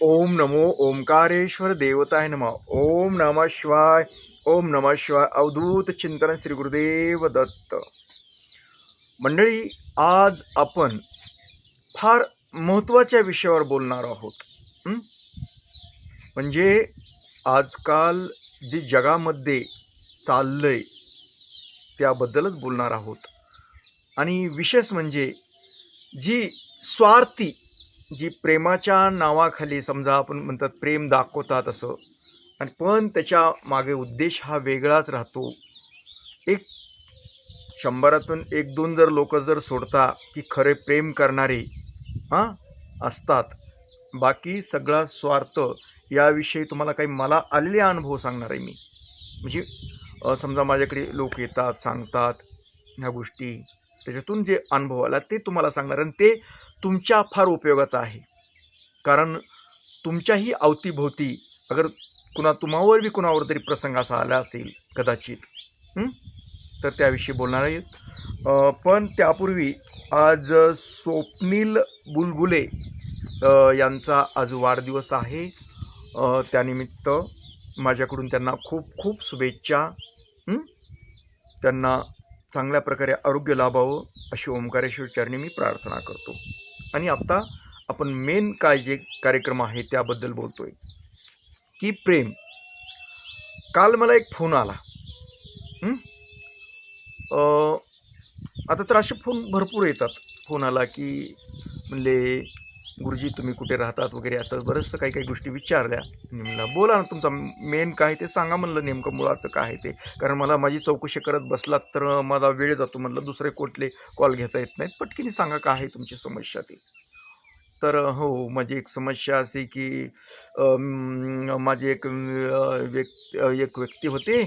ओम नमो ओंकारेश्वर देवताय नम। ओम नम शिवाय ओम नम शिवाय अवधूत चिंतन श्री गुरुदेव दत्त। मंडळी आज आपण फार महत्त्वाच्या विषयावर बोलणार आहोत म्हणजे आजकाल जे जगामध्ये चाललंय त्याबद्दलच बोलणार आहोत. आणि विशेष म्हणजे जी स्वार्थी जी प्रेमाच्या नावाखाली समजा आपण म्हणतात प्रेम दाखवतात असं. आणि पण त्याच्यामागे उद्देश हा वेगळाच राहतो. एक शंभरातून एक दोन जर लोक जर सोडता की खरे प्रेम करणारे हां असतात. बाकी सगळा स्वार्थ याविषयी तुम्हाला काही मला आलेले अनुभव सांगणार आहे मी. म्हणजे समजा माझ्याकडे लोक येतात सांगतात ह्या गोष्टी. त्याच्यातून जे अनुभव आला ते तुम्हाला सांगणार. आणि ते तुमच्या फार उपयोगाचा आहे. कारण तुमच्याही अवतीभोवती अगर कुणा तुम्हावर बी कुणावर तरी प्रसंग असा आला असेल कदाचित तर त्याविषयी बोलणार आहेत. पण त्यापूर्वी आज स्वप्नील बुलबुले यांचा आज वाढदिवस आहे. त्यानिमित्त माझ्याकडून त्यांना खूप खूप शुभेच्छा त्यांना चांगल्या प्रकारे आरोग्य लाभावं अशी ओंकारेश्वर चरणी मी प्रार्थना करतो. आणि आत्ता आपण मेन काय जे कार्यक्रम आहे त्याबद्दल बोलतोय. की प्रेम. काल मला एक फोन आला. आता तर असे फोन भरपूर येतात. फोन आला की म्हणले गुरुजी तुम्ही कुठे राहतात वगैरे असं बरंचसं काही काही गोष्टी विचारल्या. मी म्हणलं बोला ना तुमचा मेन काय ते सांगा म्हणलं नेमकं मुळाचं काय आहे ते. कारण मला माझी चौकशी करत बसलात तर मला वेळ जातो. म्हणलं दुसरे कुठले कॉल घेता येत नाहीत पटकीने सांगा काय आहे तुमची समस्या ती. तर हो माझी एक समस्या अशी की माझी एक व्यक् व्यक्ती एक व्यक्ती होते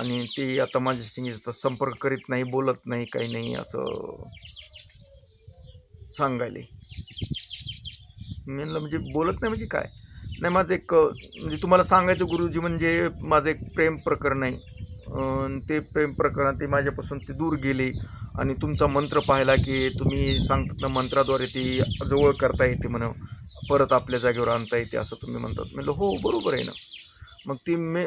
आणि ते आता माझ्याशी संपर्क करीत नाही बोलत नाही काही नाही असं सांगायला. मी म्हणलं म्हणजे बोलत नाही म्हणजे काय? नाही माझं एक म्हणजे तुम्हाला सांगायचं गुरुजी म्हणजे माझं एक प्रेम प्रकरण आहे. ते प्रेम प्रकरण ते माझ्यापासून ते दूर गेले. आणि तुमचा मंत्र पाहिला की तुम्ही सांगतात ना मंत्राद्वारे ती जवळ करता येते म्हणा परत आपल्या जागेवर आणता येते असं तुम्ही म्हणतात. म्हणलं हो बरोबर आहे ना. मग ती मी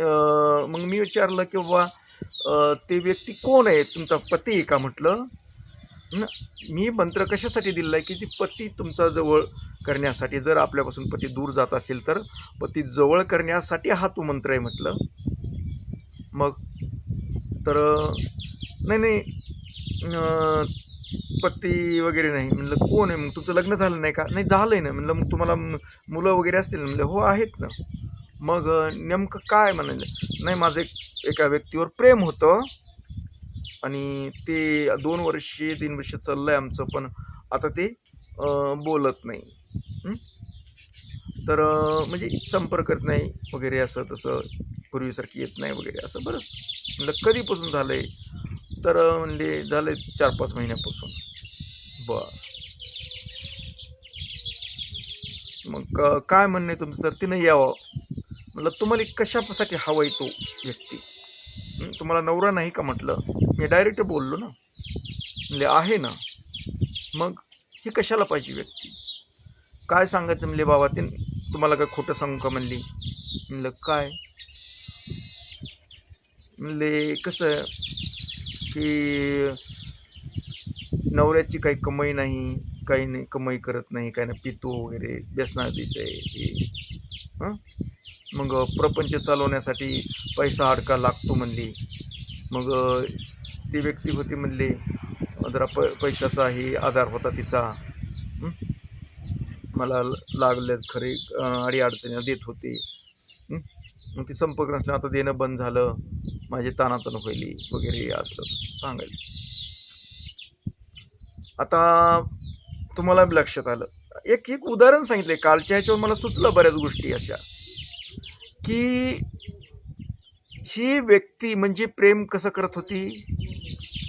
मग मी विचारलं की बाबा ते व्यक्ती कोण आहे? तुमचा पती आहे का? म्हटलं मी मंत्र कशासाठी दिलेला आहे की ती पती तुमचा जवळ करण्यासाठी जर आपल्यापासून पती दूर जात असेल तर पती जवळ करण्यासाठी हा तू मंत्र आहे म्हटलं. मग तर नाही नाही पती वगैरे नाही. म्हणलं कोण आहे? मग तुमचं लग्न झालं नाही का? नाही झालं आहे ना. म्हणलं मग तुम्हाला मुलं वगैरे असतील ना? म्हणलं हो आहेत ना. मग नेमकं काय म्हणाले? नाही माझं एक एका व्यक्तीवर प्रेम होतं. आणि ते दोन वर्षे तीन वर्ष चाललंय आमचं पण आता ते बोलत नाही. तर म्हणजे संपर्क करत नाही वगैरे असं तसं पूर्वीसारखी येत नाही वगैरे असं बरंच म्हणलं कधीपासून झालं आहे तर म्हणजे झालं आहे चार पाच महिन्यापासून. बर. मग क- काय म्हणणे तुमचं? तर तिनं यावं. म्हटलं तुम्हाला कशासाठी आहे तो व्यक्ती? तुम्हाला नवरा नाही का म्हटलं? मी डायरेक्ट बोललो ना म्हणजे आहे ना. मग ही कशाला पाहिजे व्यक्ती? काय सांगायचं? म्हणले बाबा ते तुम्हाला काय खोटं सांगू का? म्हणली. म्हणलं काय? म्हणले कसं की नवऱ्याची काही कमाई नाही काही नाही कमाई करत नाही काही नाही पितो वगैरे व्यसनाधीच आहे हे? मग प्रपंच चालवण्यासाठी पैसा अडका लागतो म्हणली. मग ती व्यक्ती होती म्हणली जरा प पैशाचाही आधार होता तिचा. मला ल- लागले खरे अडी अडचणी देत होते. मग ती संपर्क नसल्या आता देणं बंद झालं. माझी तानातण व्हायली वगैरे असं सांगायला आता तुम्हाला लक्षात आलं. एक एक उदाहरण सांगितलं कालच्या ह्याच्यावर मला सुचलं बऱ्याच गोष्टी अशा. की ही व्यक्ती म्हणजे प्रेम कसं करत होती?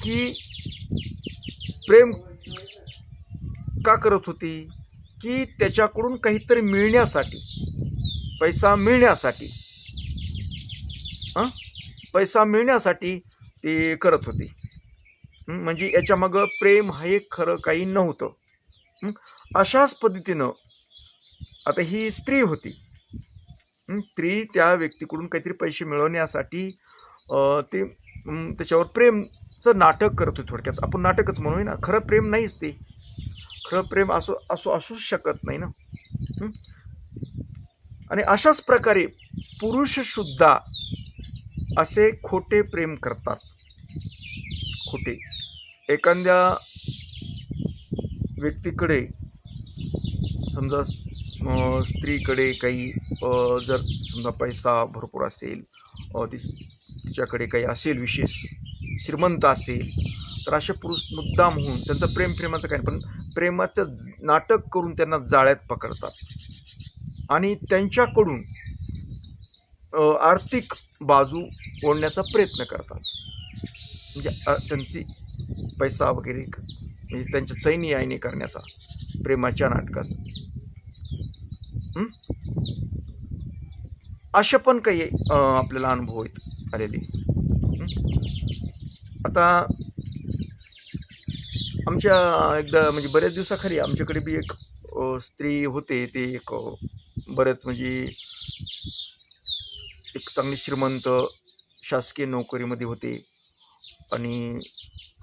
की प्रेम का करत होती? की त्याच्याकडून काहीतरी मिळण्यासाठी पैसा मिळण्यासाठी पैसा मिळण्यासाठी ते करत होती. म्हणजे याच्यामागं प्रेम हा एक खरं काही नव्हतं. अशाच पद्धतीनं आता ही स्त्री होती. स्त्री त्या व्यक्तीकडून काहीतरी पैसे मिळवण्यासाठी ते त्याच्यावर प्रेम चं नाटक करतो थोडक्यात. आपण नाटकच म्हणूया ना खरं प्रेम नाहीच ते. खरं प्रेम असो असो असूच शकत नाही ना. आणि अशाच प्रकारे पुरुष सुद्धा असे खोटे प्रेम करतात. खोटे. एखाद्या व्यक्तीकडे समजा स्त्रीकडे काही जर समजा पैसा भरपूर असेल ती तिच्याकडे काही असेल विशेष श्रीमंत असेल तर असे पुरुष मुद्दाम होऊन त्यांचं प्रेम प्रेमाचं काही पण प्रेमाचं नाटक करून त्यांना जाळ्यात पकडतात. आणि त्यांच्याकडून आर्थिक बाजू ओढण्याचा प्रयत्न करतात. म्हणजे त्यांची पैसा वगैरे म्हणजे त्यांच्या चैनी आईने करण्याचा प्रेमाच्या नाटकात असे पण काही आपल्याला अनुभव येत आलेले. आता आमच्या एकदा म्हणजे बऱ्याच दिवसाखाली आमच्याकडे बी एक स्त्री होते. ते एक अ, बरेच म्हणजे एक चांगली श्रीमंत शासकीय नोकरीमध्ये होते. आणि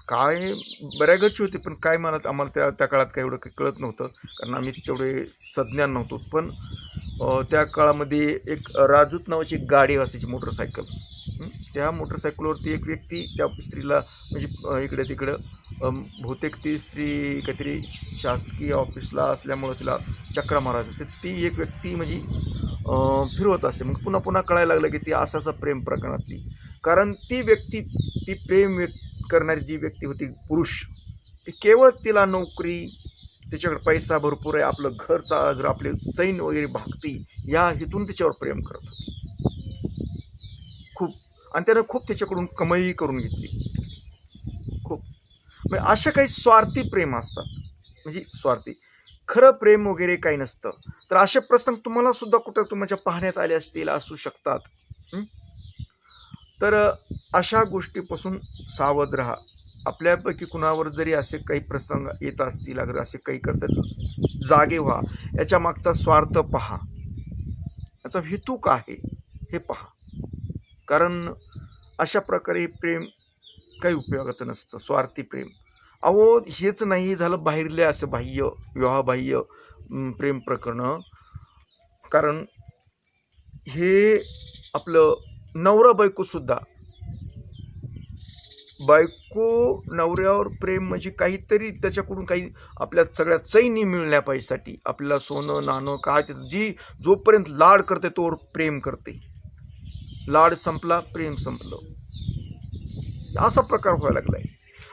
काय बऱ्यागच होते पण काय म्हणत आम्हाला त्या त्या काळात काय एवढं काही कळत नव्हतं. कारण आम्ही तेवढे सज्ञान नव्हतो. पण त्या काळामध्ये एक राजूत नावाची एक गाडी असायची मोटरसायकल. त्या मोटरसायकलवरती एक व्यक्ती त्या स्त्रीला म्हणजे इकडे तिकडं बहुतेक ती स्त्री काहीतरी शासकीय ऑफिसला असल्यामुळं तिला चक्रा मारायचं. तर ती एक व्यक्ती म्हणजे फिरवत असते मग पुन्हा पुन्हा कळायला लागलं की ती असं असं प्रेम प्रकरणातली. कारण ती व्यक्ती ती प्रेम करणारी जी व्यक्ती होती पुरुष ती केवळ तिला नोकरी तिच्याकडे पैसा भरपूर आहे आपलं घर जर आपले चैन वगैरे भागती या हेतून तिच्यावर प्रेम करत होती. आणि त्यानं खूप त्याच्याकडून कमाई करून घेतली. खूप. म्हणजे अशा काही स्वार्थी प्रेम असतात. म्हणजे स्वार्थी. खरं प्रेम वगैरे काही नसतं. तर असे प्रसंग तुम्हाला सुद्धा कुठं तुमच्या पाहण्यात आले असतील असू शकतात. तर अशा गोष्टीपासून सावध राहा. आपल्यापैकी कुणावर जरी असे काही प्रसंग येत असतील अगर असे काही करतात जागे व्हा. याच्या मागचा स्वार्थ पहा. याचा हेतू काय आहे हे पहा. कारण अशा प्रकारे प्रेम काही उपयोगाचं नसतं. स्वार्थी प्रेम. अहो हेच नाही झालं बाहेरले असं बाह्य विवाहबाह्य प्रेम प्रकरणं. कारण हे आपलं नवरा बायकोसुद्धा बायको नवऱ्यावर प्रेम म्हणजे काहीतरी त्याच्याकडून काही आपल्या सगळ्या चैनी मिळण्यापायीसाठी आपल्याला सोनं नाणं काय त्याचं जी जोपर्यंत लाड करते तोवर प्रेम करते. लाड संपला प्रेम संपलं. असा प्रकार व्हायला लागलाय.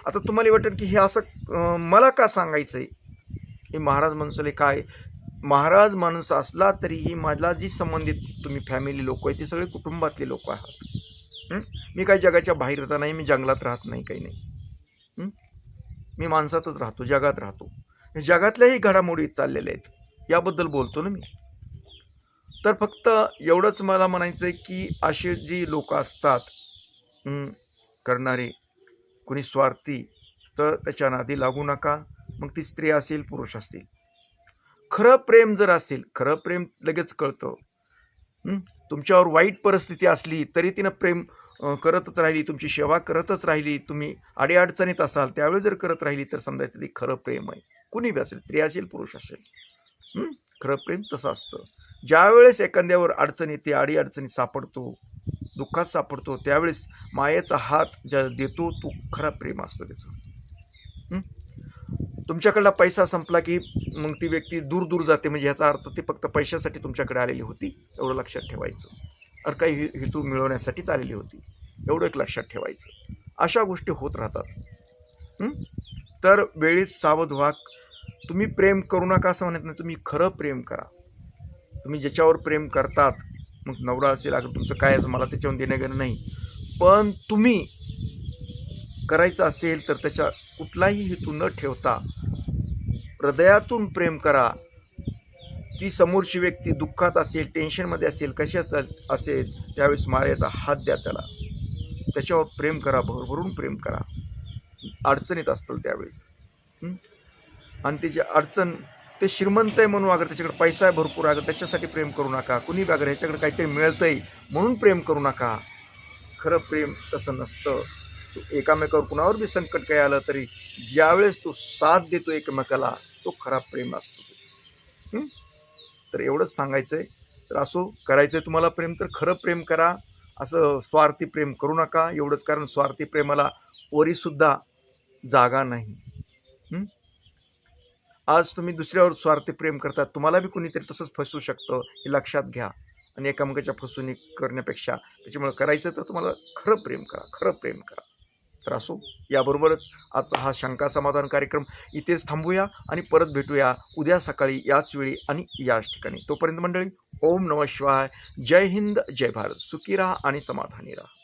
आता तुम्हाला वाटेल की हे असं मला का सांगायचं आहे हे महाराज म्हणसले काय? महाराज माणूस असला तरीही मला जी संबंधित तुम्ही फॅमिली लोक आहे ते सगळे कुटुंबातले लोक आहात. मी काही जगाच्या बाहेरचा नाही मी जंगलात राहत नाही काही नाही. मी माणसातच राहतो जगात राहतो. जगातल्याही घडामोडी चाललेल्या आहेत. याबद्दल बोलतो ना मी. तर फक्त एवढंच मला म्हणायचं आहे की असे जी लोक असतात करणारे कोणी स्वार्थी तर त्याच्या नादी लागू नका. मग ती स्त्री असेल पुरुष असतील. खरं प्रेम जर असेल खरं प्रेम लगेच कळतं. तुमच्यावर वाईट परिस्थिती असली तरी तिनं प्रेम करतच राहिली तुमची सेवा करतच राहिली तुम्ही अडीअडचणीत असाल त्यावेळी जर करत राहिली तर समजायचं ते खरं प्रेम आहे. कुणी बी असेल स्त्री असेल पुरुष असेल. खरं प्रेम तसं असतं. ज्यावेळेस एखाद्यावर अडचण येते अडीअडचणी सापडतो दुःखात सापडतो त्यावेळेस मायेचा हात ज्या देतो तो खरा प्रेम असतो त्याचा. तुमच्याकडला पैसा संपला की मग ती व्यक्ती दूर दूर जाते. म्हणजे ह्याचा अर्थ ती फक्त पैशासाठी तुमच्याकडे आलेली होती एवढं लक्षात ठेवायचं. अर काही हेतू मिळवण्यासाठीच आलेली होती. एवढं एक लक्षात ठेवायचं. अशा गोष्टी होत राहतात. तर वेळीच सावध व्हा. तुम्ही प्रेम करू नका असं म्हणत नाही. तुम्ही खरं प्रेम करा. तुम्ही ज्याच्यावर प्रेम करतात मग नवरा असेल अगं तुमचं काय असं मला त्याच्यावर देणं घेणं नाही. पण तुम्ही करायचं असेल तर त्याच्या कुठलाही हेतू न ठेवता हृदयातून प्रेम करा. ती समोरची व्यक्ती दुःखात असेल टेन्शनमध्ये असेल कशा असेल त्यावेळेस मारायचा हात द्या त्याला. त्याच्यावर प्रेम करा भरभरून प्रेम करा. अडचणीत असतील त्यावेळेस. आणि त्याची अडचण ते श्रीमंत आहे म्हणून अगर त्याच्याकडे पैसा आहे भरपूर अगर त्याच्यासाठी प्रेम करू नका. कुणी वागर अगर ह्याच्याकडे काहीतरी मिळतंय म्हणून प्रेम करू नका. खरं प्रेम तसं नसतं. तू एकामेकावर कुणावर बी संकट काही आलं तरी ज्यावेळेस तू साथ देतो एकमेकाला तो खरा प्रेम असतो. तर एवढंच सांगायचं आहे तर असो करायचं आहे तुम्हाला प्रेम तर खरं प्रेम करा. असं स्वार्थी प्रेम करू नका. एवढंच कारण स्वार्थी प्रेमाला ओरीसुद्धा जागा नाही. आज तुम्ही दुसऱ्यावर स्वार्थी प्रेम करतात. तुम्हाला बी कोणीतरी तसंच फसवू शकतं हे लक्षात घ्या. आणि एकामेकाच्या फसवणूक करण्यापेक्षा त्याच्यामुळे करायचं तर तुम्हाला खरं प्रेम करा खरं प्रेम करा. तर असो याबरोबरच आजचा हा शंका समाधान कार्यक्रम इथेच थांबूया आणि परत भेटूया उद्या सकाळी याच वेळी आणि याच ठिकाणी. तोपर्यंत मंडळी ओम नम शिवाय. जय हिंद जय भारत. सुखी राहा आणि समाधानी राहा.